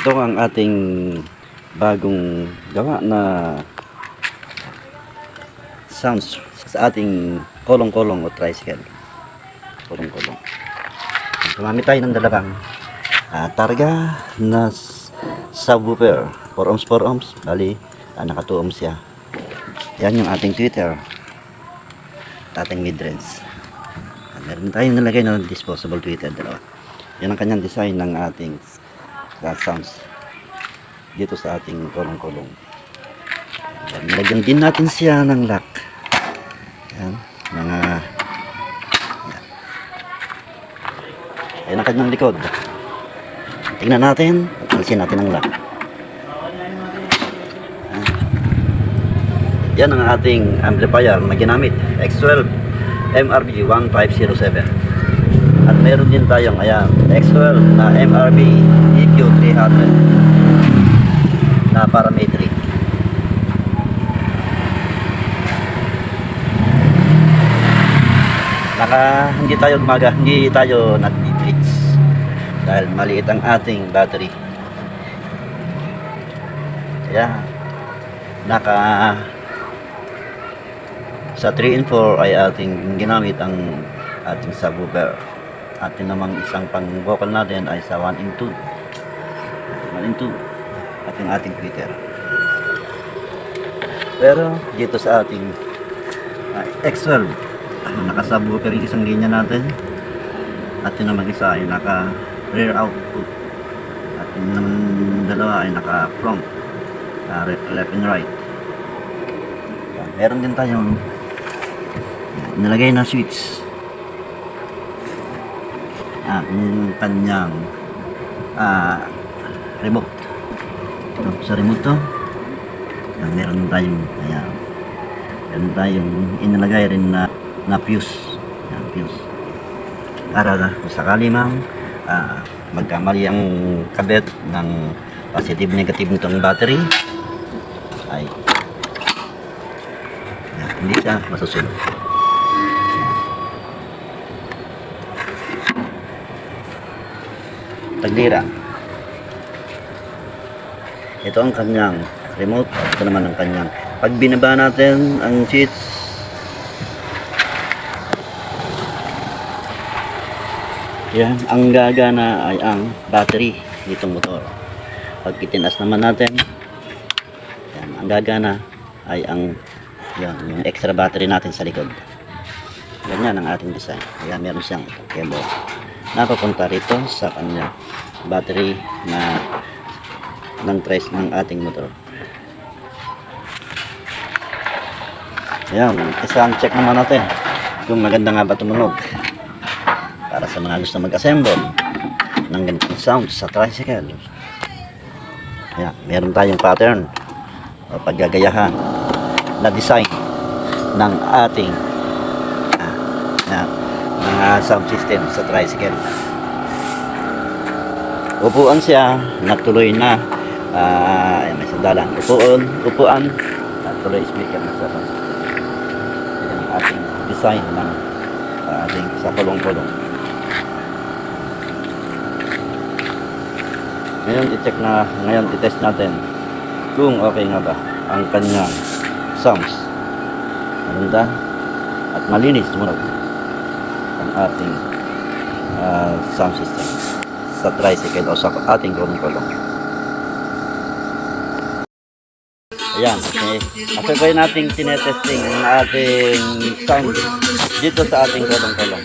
Ito ang ating bagong gawa na sounds sa ating kolong-kolong o tricycle. Kolong-kolong. Gumamit tayo ng dalawang ah, targa na subwoofer. 4 ohms, 4 ohms. Bali, ah, naka 2 ohms siya. Yan yung ating tweeter. Ating mid-range. Meron tayong nalagay na disposable tweeter dalawa. Yan ang kanyang design ng ating uh, sounds dito sa ating kolong-kolong. Yan, Nilagyan din natin siya ng lock. Yan, mga yan. Yan ang kanyang likod. Tingnan natin, at alisin natin ang lock. Yan ang ating amplifier na ginamit. X12 MRB 1507. At meron din tayong ayan, X12 na MRB EQ 300 na parametric. Naka hindi tayo umaga, hindi tayo nag-blitz dahil maliit ang ating battery. Kaya naka sa 3 and 4 ay ating ginamit ang ating subwoofer. Atin namang isang pang vocal natin ay sa 1 in 2. 1 in 2 at yung ating tweeter. Pero dito sa ating uh, X12 naka subwoofer yung isang linya natin at yun naman isa ay naka rear output at yun naman dalawa ay naka front uh, left and right Yan. meron din tayong nilagay na switch at yung kanyang ah, remote. Ito, sa remote to yan, meron tayong ayan, meron tayong inilagay rin na na fuse. Yan, fuse. Para na kung sakali mang ah, magkamali ang kabit ng positive negative nitong battery ay yan, hindi siya masusunod taglira ito ang kanyang remote. Ito naman ang kanyang pag binaba natin ang switch yan ang gagana ay ang battery nitong motor. Pag itinaas naman natin yan ang gagana ay ang yan, yung extra battery natin sa likod. Ganyan ang ating design. Kaya meron siyang cable napapunta rito sa kanya battery na ng trace ng ating motor. Ayan, isang check naman natin kung maganda nga ba tumunog. Para sa mga gusto mag-assemble ng ganitong sound sa tricycle. Ayan, meron tayong pattern o paggagayahan na design ng ating ah, na, mga sound system sa tricycle. Upuan siya, natuloy na. Ay, may sandalan. Upuan, upuan, natuloy speaker na sa sound system. Ang ating design ng ah, ating sa kulong-kulong. Ngayon, i-check na, ngayon, i-test natin kung okay nga ba ang kanyang sounds. Maganda at malinis tumunog ang ating ah, sound system sa tricycle o sa ating kulong-kulong. Ayan, okay. Masabay nating tinetesting ang ating sound dito sa ating kulong-kulong.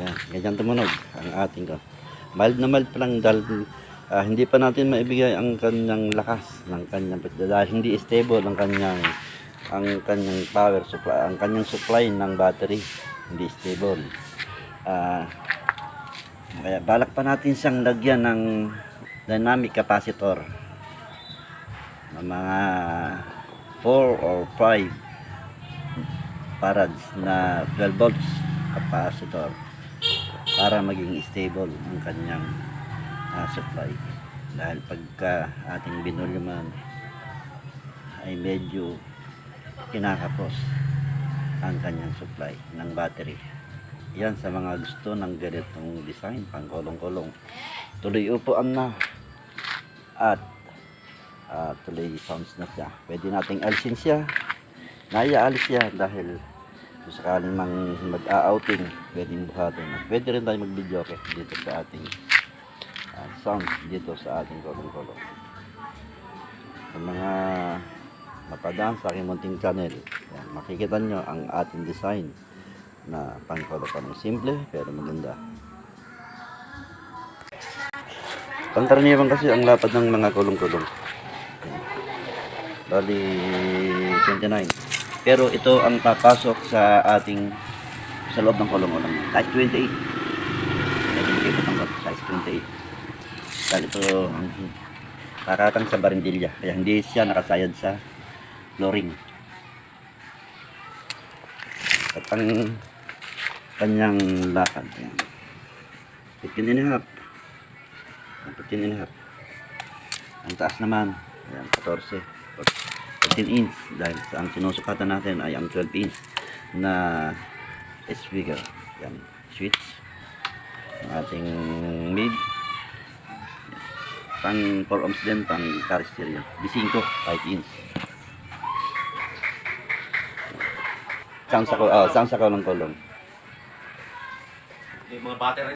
Yan, ganyan tumunog ang ating ko. Mild na mild pa lang dahil ah, hindi pa natin maibigay ang kanyang lakas ng kanyang dahil hindi stable ang kanyang ang kanyang power supply ang kanyang supply ng battery. Hindi stable. Ah kaya balak pa natin siyang lagyan ng dynamic capacitor ng mga 4 or 5 farads na 12 volts capacitor para maging stable ang kanyang ah, supply. Dahil pagka ating binulyaman ay medyo kinakapos ang kanyang supply ng battery. Yan sa mga gusto ng ganitong design pang kolong-kolong. Tuloy upuan na at ah, tuloy sounds na siya. Pwede nating alisin siya. Naiaalis siya dahil kung sakaling mang mag-outing pwedeng buhatin. Pwede rin tayo mag-video okay, dito sa ating ah, sound dito sa ating kolong-kolong. Sa mga napadaan sa aking munting channel yan, makikita nyo ang ating design na pangkolong simple pero maganda. Pangkaraniwan kasi ang lapad ng mga kulong-kulong bali 29 pero ito ang papasok sa ating sa loob ng kulong-kulong size 28 Pwede makikita ng size 28 dahil ito ang kakatang sa barindilya kaya hindi siya nakasayad sa flooring. At ang kanyang lakad yan. 15 and a half. Ang 15 and a half. Ang taas naman. Ayan 14 14 inch dahil ang sinusukatan natin ay ang 12 inch na speaker. Yan switch. Ang ating mid. Pang 4 ohms din pang car stereo. D5 5 inch. Sound sa oh, sound sa kolong kolong Yung mga battery